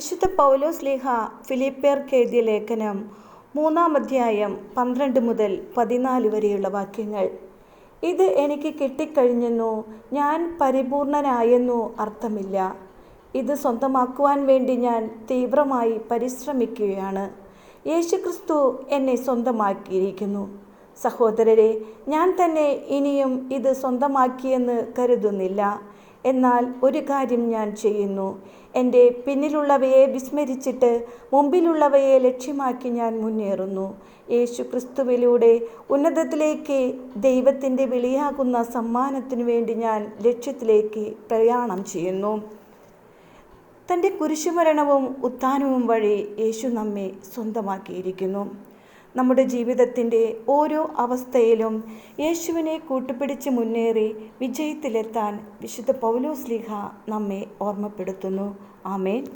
വിശുദ്ധ പൗലോസ് ലീഹ ഫിലിപ്പിയർക്ക് എഴുതിയ ലേഖനം മൂന്നാം അധ്യായം പന്ത്രണ്ട് മുതൽ പതിനാല് വരെയുള്ള വാക്യങ്ങൾ. ഇത് എനിക്ക് കിട്ടിക്കഴിഞ്ഞെന്നോ ഞാൻ പരിപൂർണനായെന്നു അർത്ഥമില്ല. ഇത് സ്വന്തമാക്കുവാൻ വേണ്ടി ഞാൻ തീവ്രമായി പരിശ്രമിക്കുകയാണ്. യേശുക്രിസ്തു എന്നെ സ്വന്തമാക്കിയിരിക്കുന്നു. സഹോദരരെ ഞാൻ തന്നെ ഇനിയും ഇത് സ്വന്തമാക്കിയെന്ന് കരുതുന്നില്ല. എന്നാൽ ഒരു കാര്യം ഞാൻ ചെയ്യുന്നു. എന്റെ പിന്നിലുള്ളവയെ വിസ്മരിച്ചിട്ട് മുമ്പിലുള്ളവയെ ലക്ഷ്യമാക്കി ഞാൻ മുന്നേറുന്നു. യേശു ക്രിസ്തുവിലൂടെ ഉന്നതത്തിലേക്ക് ദൈവത്തിന്റെ വിളിയാകുന്ന സമ്മാനത്തിനു വേണ്ടി ഞാൻ ലക്ഷ്യത്തിലേക്ക് പ്രയാണം ചെയ്യുന്നു. തന്റെ കുരിശുമരണവും ഉത്ഥാനവും വഴി യേശു നമ്മെ സ്വന്തമാക്കിയിരിക്കുന്നു. നമ്മുടെ ജീവിതത്തിന്റെ ഓരോ അവസ്ഥയിലും യേശുവിനെ കൂട്ടുപിടിച്ച് മുന്നേറി വിജയത്തിലെത്താൻ വിശുദ്ധ പൗലോസ് ലീഹ നമ്മെ ഓർമ്മപ്പെടുത്തുന്നു. ആമേൻ.